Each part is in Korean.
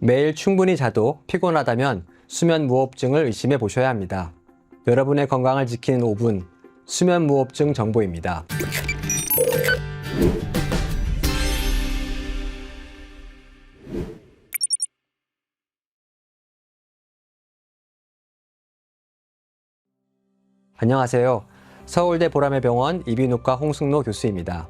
매일 충분히 자도 피곤하다면 수면 무호흡증을 의심해 보셔야 합니다. 여러분의 건강을 지키는 5분 수면 무호흡증 정보입니다. 안녕하세요. 서울대 보라매 병원 이비인후과 홍승로 교수입니다.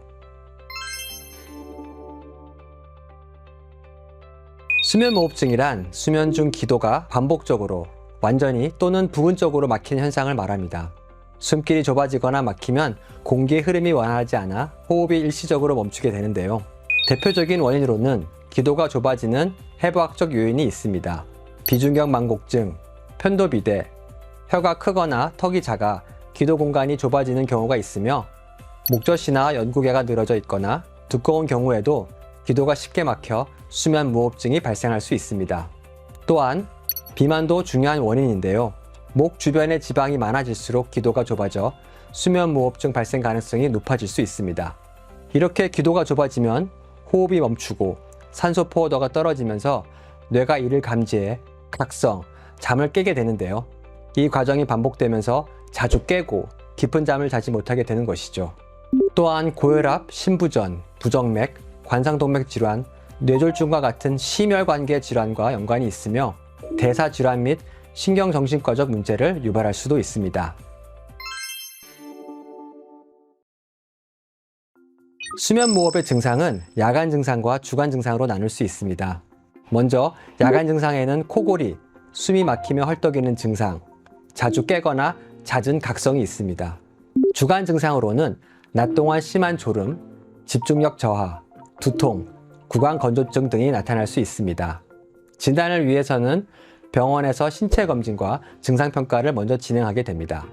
수면무호흡증이란 수면 중 기도가 반복적으로 완전히 또는 부분적으로 막히는 현상을 말합니다. 숨길이 좁아지거나 막히면 공기의 흐름이 원활하지 않아 호흡이 일시적으로 멈추게 되는데요. 대표적인 원인으로는 기도가 좁아지는 해부학적 요인이 있습니다. 비중격 망곡증, 편도비대, 혀가 크거나 턱이 작아 기도 공간이 좁아지는 경우가 있으며 목젖이나 연구개가 늘어져 있거나 두꺼운 경우에도 기도가 쉽게 막혀 수면 무호흡증이 발생할 수 있습니다. 또한 비만도 중요한 원인인데요. 목 주변에 지방이 많아질수록 기도가 좁아져 수면 무호흡증 발생 가능성이 높아질 수 있습니다. 이렇게 기도가 좁아지면 호흡이 멈추고 산소 포화도가 떨어지면서 뇌가 이를 감지해 각성, 잠을 깨게 되는데요. 이 과정이 반복되면서 자주 깨고 깊은 잠을 자지 못하게 되는 것이죠. 또한 고혈압, 신부전, 부정맥, 관상동맥 질환, 뇌졸중과 같은 심혈관계 질환과 연관이 있으며 대사 질환 및 신경정신과적 문제를 유발할 수도 있습니다. 수면 무호흡의 증상은 야간 증상과 주간 증상으로 나눌 수 있습니다. 먼저 야간 증상에는 코골이, 숨이 막히며 헐떡이는 증상, 자주 깨거나 잦은 각성이 있습니다. 주간 증상으로는 낮 동안 심한 졸음, 집중력 저하, 두통, 구강 건조증 등이 나타날 수 있습니다. 진단을 위해서는 병원에서 신체 검진과 증상 평가를 먼저 진행하게 됩니다.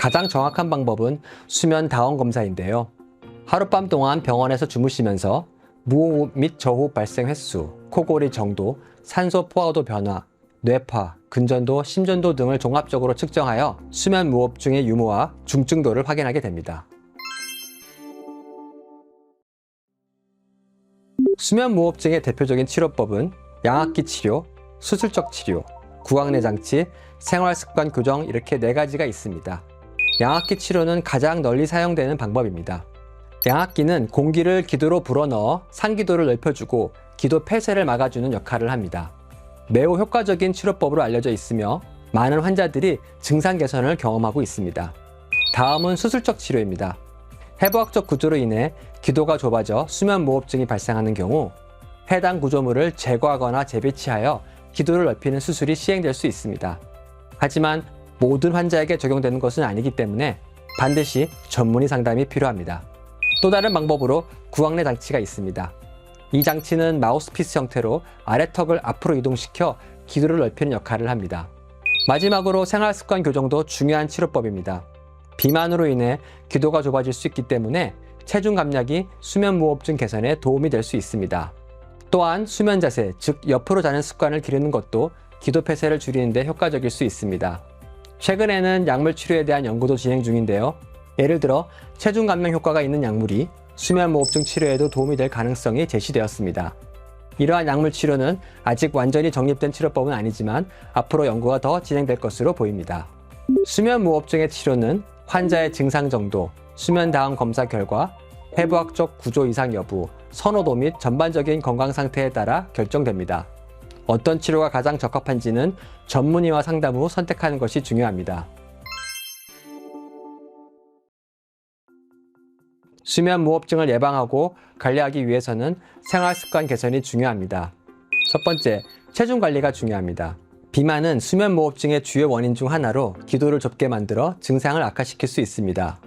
가장 정확한 방법은 수면 다원 검사인데요. 하룻밤 동안 병원에서 주무시면서 무호흡 및 저호흡 발생 횟수, 코골이 정도, 산소 포화도 변화, 뇌파, 근전도, 심전도 등을 종합적으로 측정하여 수면 무호흡증의 유무와 중증도를 확인하게 됩니다. 수면 무호흡증의 대표적인 치료법은 양압기 치료, 수술적 치료, 구강내 장치, 생활 습관 교정 이렇게 네 가지가 있습니다. 양압기 치료는 가장 널리 사용되는 방법입니다. 양압기는 공기를 기도로 불어넣어 상기도를 넓혀주고 기도 폐쇄를 막아주는 역할을 합니다. 매우 효과적인 치료법으로 알려져 있으며 많은 환자들이 증상 개선을 경험하고 있습니다. 다음은 수술적 치료입니다. 해부학적 구조로 인해 기도가 좁아져 수면 무호흡증이 발생하는 경우 해당 구조물을 제거하거나 재배치하여 기도를 넓히는 수술이 시행될 수 있습니다. 하지만 모든 환자에게 적용되는 것은 아니기 때문에 반드시 전문의 상담이 필요합니다. 또 다른 방법으로 구강내 장치가 있습니다. 이 장치는 마우스피스 형태로 아래턱을 앞으로 이동시켜 기도를 넓히는 역할을 합니다. 마지막으로 생활습관 교정도 중요한 치료법입니다. 비만으로 인해 기도가 좁아질 수 있기 때문에 체중 감량이 수면 무호흡증 개선에 도움이 될 수 있습니다. 또한 수면 자세, 즉 옆으로 자는 습관을 기르는 것도 기도 폐쇄를 줄이는 데 효과적일 수 있습니다. 최근에는 약물 치료에 대한 연구도 진행 중인데요. 예를 들어 체중 감량 효과가 있는 약물이 수면 무호흡증 치료에도 도움이 될 가능성이 제시되었습니다. 이러한 약물 치료는 아직 완전히 정립된 치료법은 아니지만 앞으로 연구가 더 진행될 것으로 보입니다. 수면 무호흡증의 치료는 환자의 증상 정도, 수면 다음 검사 결과, 해부학적 구조 이상 여부, 선호도 및 전반적인 건강 상태에 따라 결정됩니다. 어떤 치료가 가장 적합한지는 전문의와 상담 후 선택하는 것이 중요합니다. 수면 무호흡증을 예방하고 관리하기 위해서는 생활 습관 개선이 중요합니다. 첫 번째, 체중 관리가 중요합니다. 비만은 수면 무호흡증의 주요 원인 중 하나로 기도를 좁게 만들어 증상을 악화시킬 수 있습니다.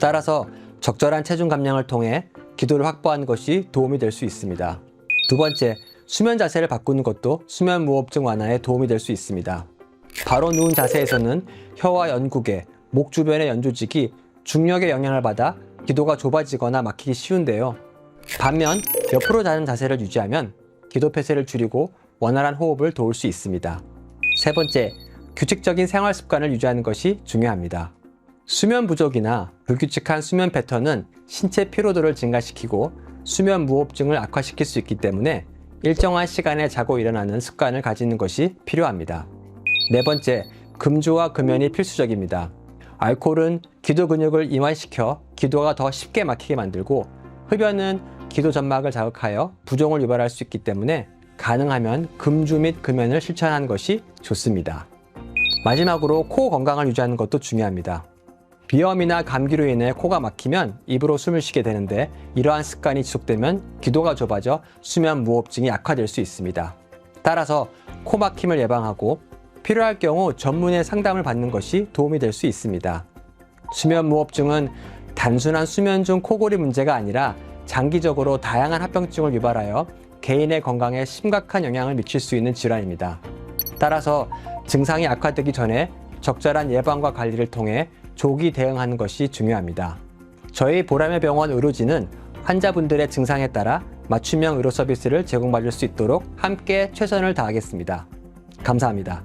따라서 적절한 체중 감량을 통해 기도를 확보하는 것이 도움이 될 수 있습니다. 두 번째, 수면 자세를 바꾸는 것도 수면 무호흡증 완화에 도움이 될 수 있습니다. 바로 누운 자세에서는 혀와 연구개, 목 주변의 연조직이 중력의 영향을 받아 기도가 좁아지거나 막히기 쉬운데요. 반면 옆으로 자는 자세를 유지하면 기도 폐쇄를 줄이고 원활한 호흡을 도울 수 있습니다. 세 번째, 규칙적인 생활 습관을 유지하는 것이 중요합니다. 수면 부족이나 불규칙한 수면 패턴은 신체 피로도를 증가시키고 수면 무호흡증을 악화시킬 수 있기 때문에 일정한 시간에 자고 일어나는 습관을 가지는 것이 필요합니다. 네 번째, 금주와 금연이 필수적입니다. 알코올은 기도 근육을 이완시켜 기도가 더 쉽게 막히게 만들고 흡연은 기도 점막을 자극하여 부종을 유발할 수 있기 때문에 가능하면 금주 및 금연을 실천하는 것이 좋습니다. 마지막으로 코 건강을 유지하는 것도 중요합니다. 비염이나 감기로 인해 코가 막히면 입으로 숨을 쉬게 되는데 이러한 습관이 지속되면 기도가 좁아져 수면 무호흡증이 악화될 수 있습니다. 따라서 코 막힘을 예방하고 필요할 경우 전문의 상담을 받는 것이 도움이 될 수 있습니다. 수면 무호흡증은 단순한 수면 중 코골이 문제가 아니라 장기적으로 다양한 합병증을 유발하여 개인의 건강에 심각한 영향을 미칠 수 있는 질환입니다. 따라서 증상이 악화되기 전에 적절한 예방과 관리를 통해 조기 대응하는 것이 중요합니다. 저희 보람의 병원 의료진은 환자분들의 증상에 따라 맞춤형 의료 서비스를 제공받을 수 있도록 함께 최선을 다하겠습니다. 감사합니다.